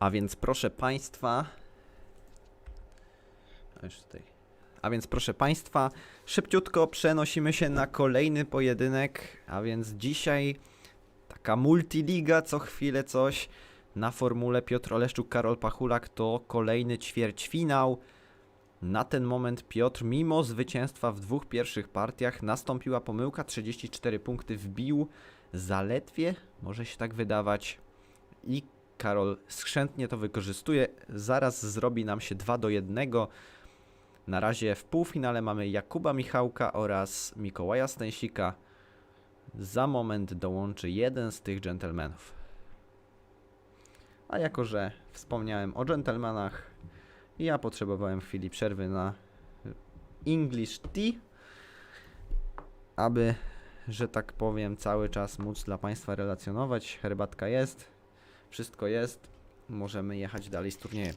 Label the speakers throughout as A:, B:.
A: A więc proszę Państwa. A więc proszę Państwa, szybciutko przenosimy się na kolejny pojedynek. A więc dzisiaj taka multiliga, co chwilę coś. Na formule Piotr Oleszczuk, Karol Pachulak to kolejny ćwierćfinał. Na ten moment Piotr, mimo zwycięstwa w dwóch pierwszych partiach, nastąpiła pomyłka. 34 punkty wbił zaledwie, może się tak wydawać. I Karol skrzętnie to wykorzystuje. Zaraz zrobi nam się 2 do 1. Na razie w półfinale mamy Jakuba Michałka oraz Mikołaja Stęsika. Za moment dołączy jeden z tych dżentelmenów. A jako, że wspomniałem o dżentelmenach, ja potrzebowałem chwili przerwy na English Tea, aby, że tak powiem, cały czas móc dla Państwa relacjonować. Herbatka jest, wszystko jest, możemy jechać dalej z turniejem.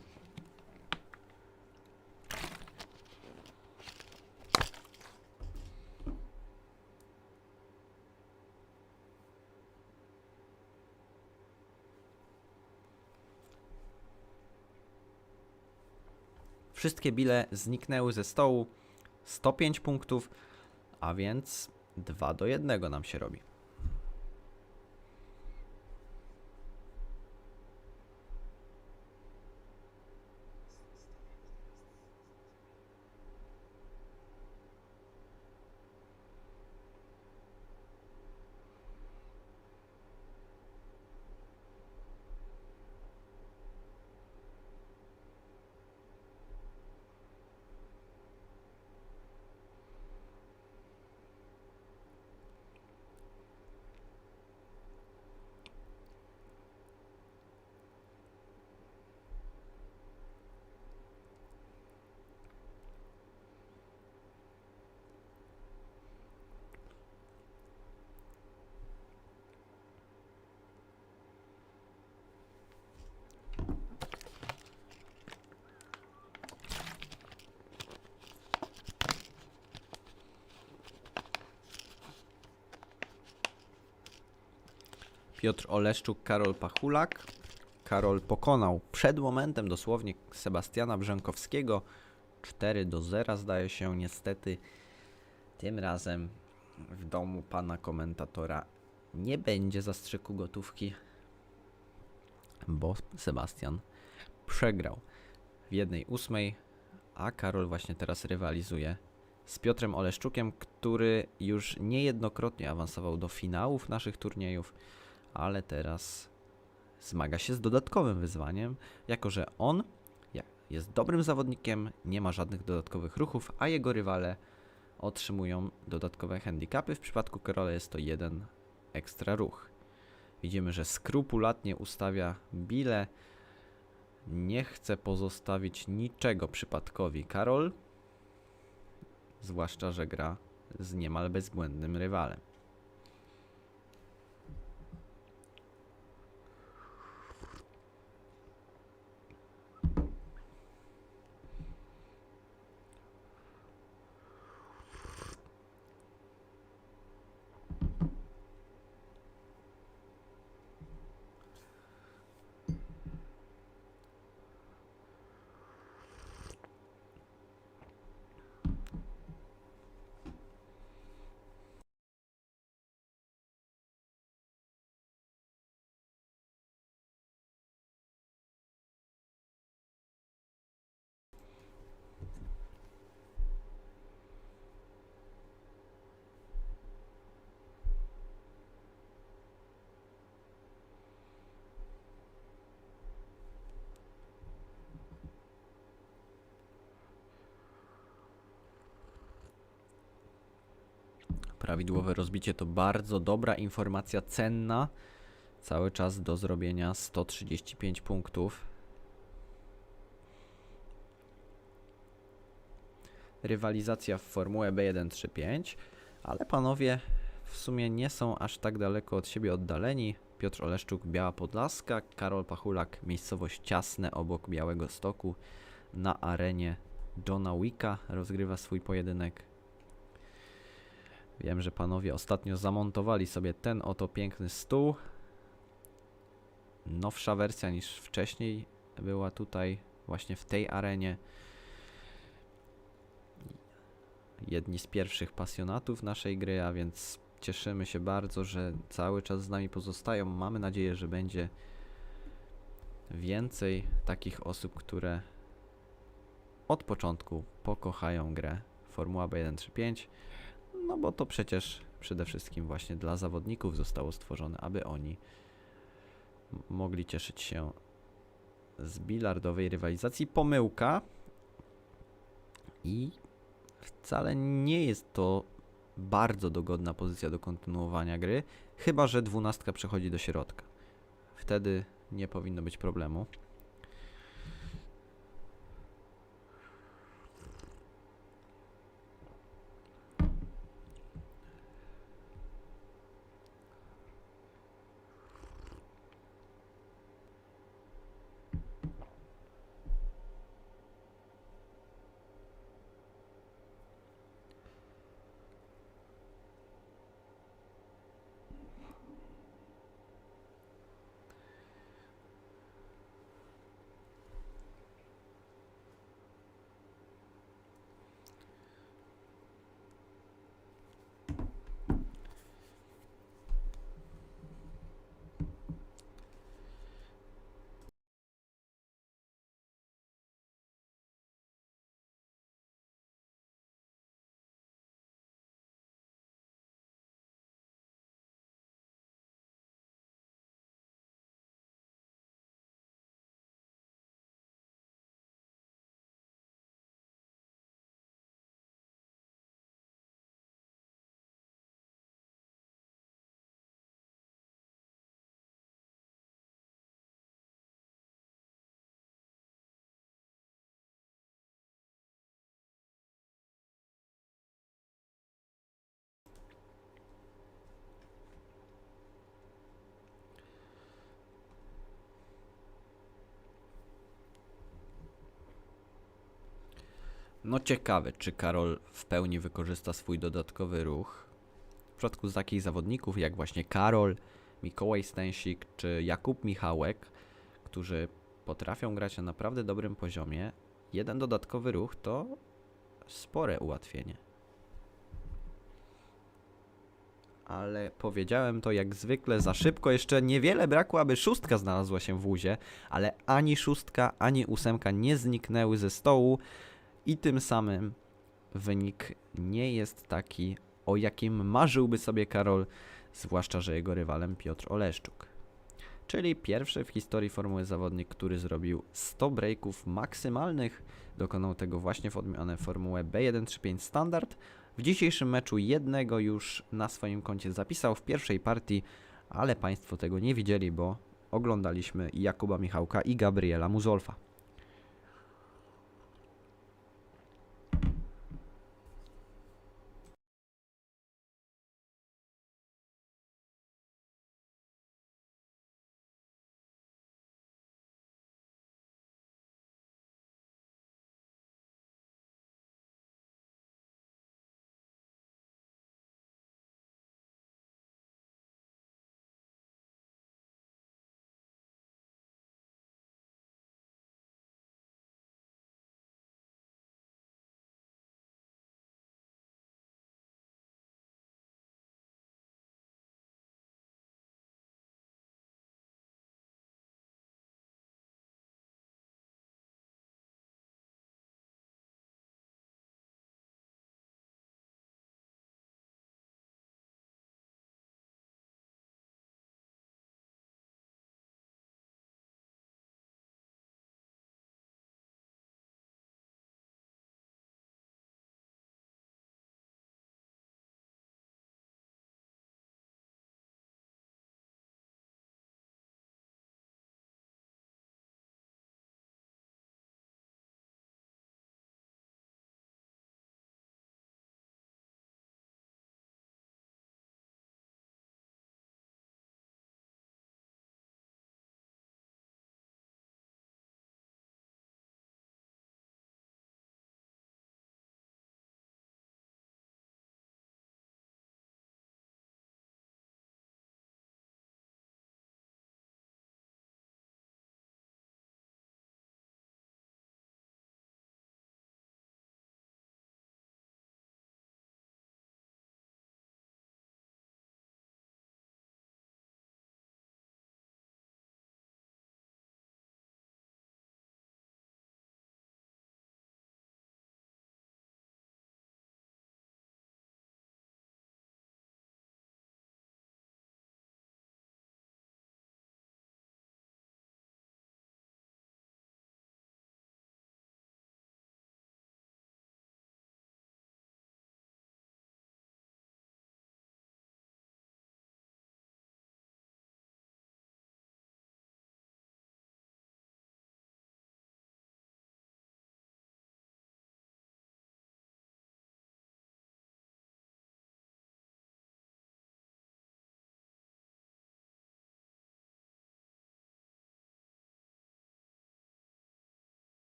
A: Wszystkie bile zniknęły ze stołu. 105 punktów, a więc 2 do 1 nam się robi. Piotr Oleszczuk, Karol Pachulak. Karol pokonał przed momentem dosłownie Sebastiana Brzękowskiego. 4 do 0 zdaje się niestety. Tym razem w domu pana komentatora nie będzie zastrzyku gotówki, bo Sebastian przegrał w jednej ósmej, a Karol właśnie teraz rywalizuje z Piotrem Oleszczukiem, który już niejednokrotnie awansował do finałów naszych turniejów ale teraz zmaga się z dodatkowym wyzwaniem, jako że on jest dobrym zawodnikiem, nie ma żadnych dodatkowych ruchów, a jego rywale otrzymują dodatkowe handicapy. W przypadku Karola jest to jeden ekstra ruch. Widzimy, że skrupulatnie ustawia bile. Nie chce pozostawić niczego przypadkowi Karol, zwłaszcza, że gra z niemal bezbłędnym rywalem. Prawidłowe rozbicie to bardzo dobra informacja, cenna. Cały czas do zrobienia 135 punktów. Rywalizacja w Formułę B135, ale panowie w sumie nie są aż tak daleko od siebie oddaleni. Piotr Oleszczuk, Biała Podlaska, Karol Pachulak, miejscowość Ciasne obok Białego Stoku. Na arenie Johna Wicka rozgrywa swój pojedynek. Wiem, że panowie ostatnio zamontowali sobie ten oto piękny stół. nowsza wersja niż wcześniej była tutaj, właśnie w tej arenie. Jedni z pierwszych pasjonatów naszej gry, a więc cieszymy się bardzo, że cały czas z nami pozostają. Mamy nadzieję, że będzie więcej takich osób, które od początku pokochają grę Formuła B135, no bo to przecież przede wszystkim właśnie dla zawodników zostało stworzone, aby oni mogli cieszyć się z bilardowej rywalizacji. Pomyłka i wcale nie jest to bardzo dogodna pozycja do kontynuowania gry, chyba że dwunastka przechodzi do środka. Wtedy nie powinno być problemu. No ciekawe, czy Karol w pełni wykorzysta swój dodatkowy ruch. W przypadku takich zawodników jak właśnie Karol, Mikołaj Stęsik czy Jakub Michałek, którzy potrafią grać na naprawdę dobrym poziomie, jeden dodatkowy ruch to spore ułatwienie. Ale powiedziałem to jak zwykle za szybko, jeszcze niewiele brakło, aby szóstka znalazła się w łuzie, ale ani szóstka, ani ósemka nie zniknęły ze stołu i tym samym wynik nie jest taki, o jakim marzyłby sobie Karol, zwłaszcza, że jego rywalem Piotr Oleszczuk. Czyli pierwszy w historii formuły zawodnik, który zrobił 100 breaków maksymalnych, dokonał tego właśnie w odmianę formułę B135 Standard. W dzisiejszym meczu jednego już na swoim koncie zapisał w pierwszej partii, ale Państwo tego nie widzieli, bo oglądaliśmy Jakuba Michałka i Gabriela Muzolfa.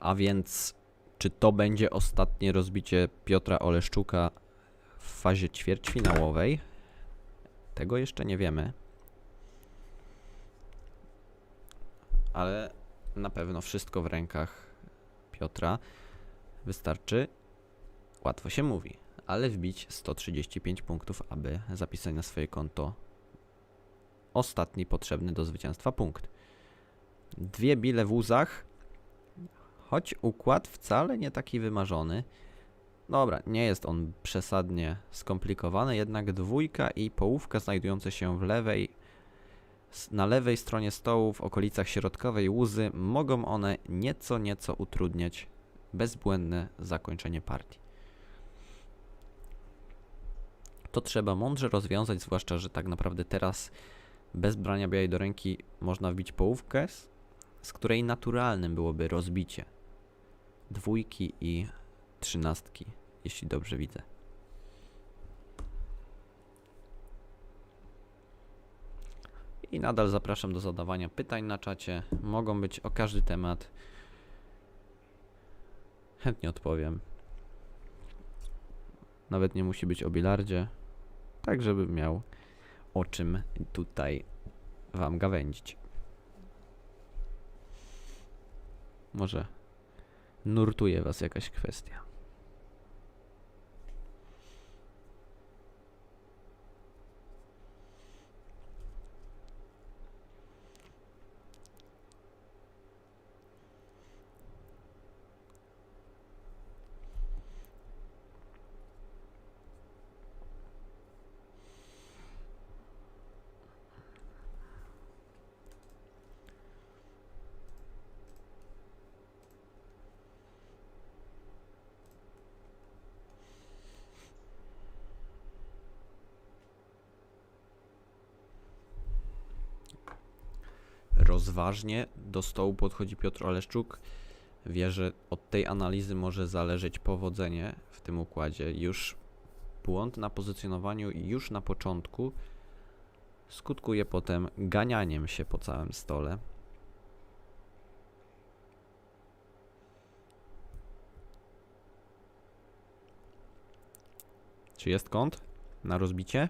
A: A więc, czy to będzie ostatnie rozbicie Piotra Oleszczuka w fazie ćwierćfinałowej? Tego jeszcze nie wiemy. Ale na pewno wszystko w rękach Piotra. Wystarczy, łatwo się mówi, ale wbić 135 punktów, aby zapisać na swoje konto ostatni potrzebny do zwycięstwa punkt. Dwie bile w łzach, choć układ wcale nie taki wymarzony. Dobra, nie jest on przesadnie skomplikowany, jednak dwójka i połówka znajdujące się w lewej, na lewej stronie stołu w okolicach środkowej łzy mogą one nieco, nieco utrudniać bezbłędne zakończenie partii. To trzeba mądrze rozwiązać, zwłaszcza, że tak naprawdę teraz bez brania białej do ręki można wbić połówkę, z której naturalnym byłoby rozbicie dwójki i trzynastki, jeśli dobrze widzę. I nadal zapraszam do zadawania pytań na czacie. Mogą być o każdy temat. Chętnie odpowiem. Nawet nie musi być o bilardzie. Tak, żebym miał o czym tutaj wam gawędzić. Może nurtuje was jakaś kwestia. Rozważnie do stołu podchodzi Piotr Oleszczuk. Wie, że od tej analizy może zależeć powodzenie w tym układzie. Już błąd na pozycjonowaniu już na początku skutkuje potem ganianiem się po całym stole. Czy jest kąt na rozbicie?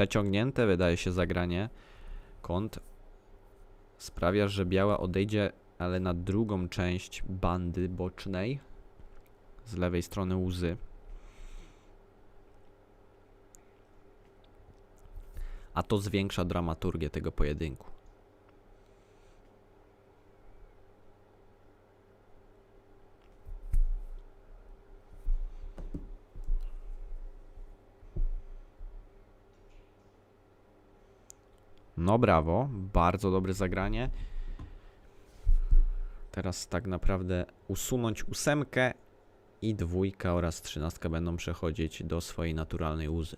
A: Przeciągnięte wydaje się zagranie. Kąt sprawia, że biała odejdzie, ale na drugą część bandy bocznej z lewej strony łzy. A to zwiększa dramaturgię tego pojedynku. No brawo, bardzo dobre zagranie. Teraz tak naprawdę usunąć ósemkę i dwójka oraz trzynastka będą przechodzić do swojej naturalnej łzy.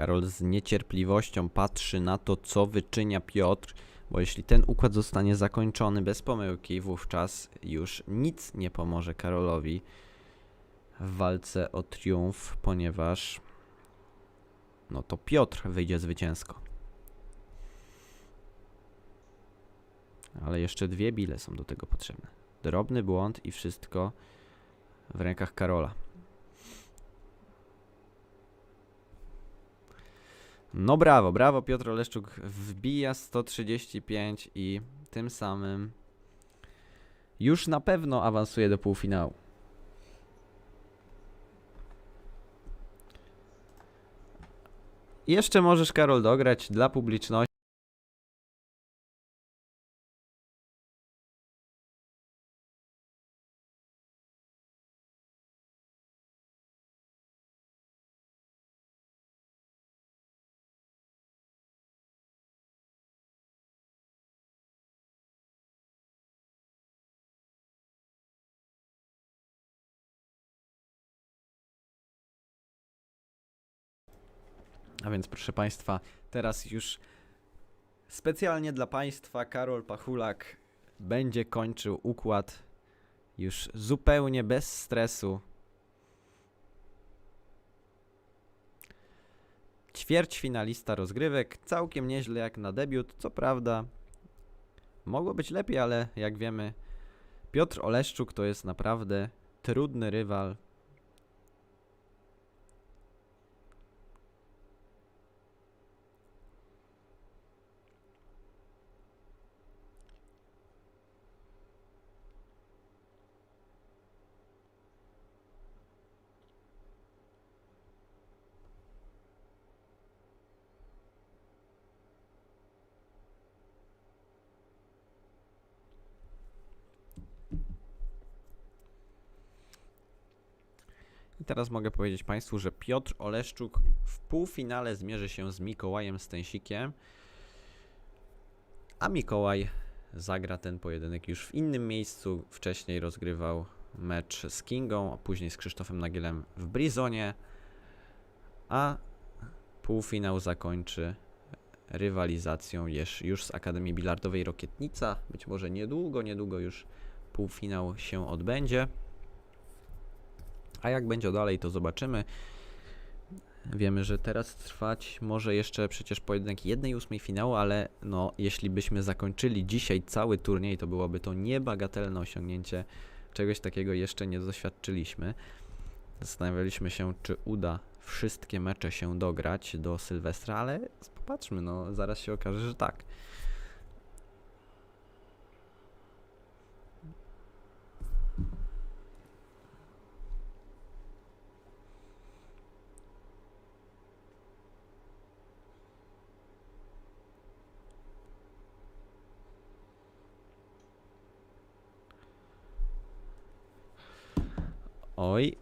A: Karol z niecierpliwością patrzy na to, co wyczynia Piotr, bo jeśli ten układ zostanie zakończony bez pomyłki, wówczas już nic nie pomoże Karolowi w walce o triumf, ponieważ no to Piotr wyjdzie zwycięsko. Ale jeszcze dwie bile są do tego potrzebne. Drobny błąd i wszystko w rękach Karola. No brawo, brawo Piotr Oleszczuk wbija 135 i tym samym już na pewno awansuje do półfinału. Jeszcze możesz, Karol, dograć dla publiczności. A więc, proszę Państwa, teraz już specjalnie dla Państwa Karol Pachulak będzie kończył układ już zupełnie bez stresu. Ćwierćfinalista rozgrywek, całkiem nieźle jak na debiut, co prawda mogło być lepiej, ale jak wiemy Piotr Oleszczuk to jest naprawdę trudny rywal. I teraz mogę powiedzieć Państwu, że Piotr Oleszczuk w półfinale zmierzy się z Mikołajem Stęsikiem, a Mikołaj zagra ten pojedynek już w innym miejscu. Wcześniej rozgrywał mecz z Kingą, a później z Krzysztofem Nagielem w Brizonie, a półfinał zakończy rywalizacją już, z Akademii Bilardowej Rokietnica. Być może niedługo, niedługo już półfinał się odbędzie. A jak będzie dalej, to zobaczymy. Wiemy, że teraz trwać może jeszcze przecież pojedynek 1-8 finału, ale no, jeśli byśmy zakończyli dzisiaj cały turniej, to byłoby to niebagatelne osiągnięcie. Czegoś takiego jeszcze nie doświadczyliśmy. Zastanawialiśmy się, czy uda wszystkie mecze się dograć do Sylwestra, ale popatrzmy, no zaraz się okaże, że tak. Oj.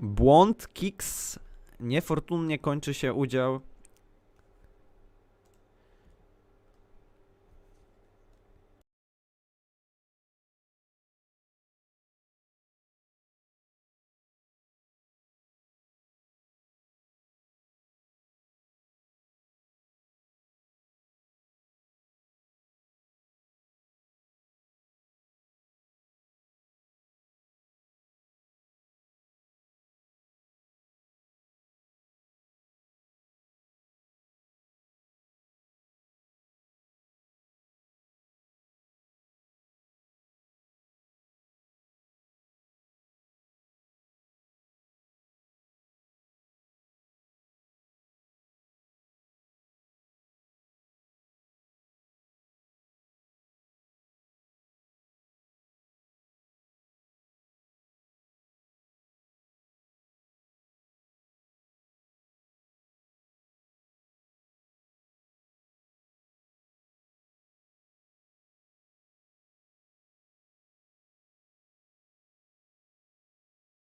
A: Błąd, kiks. Niefortunnie kończy się udział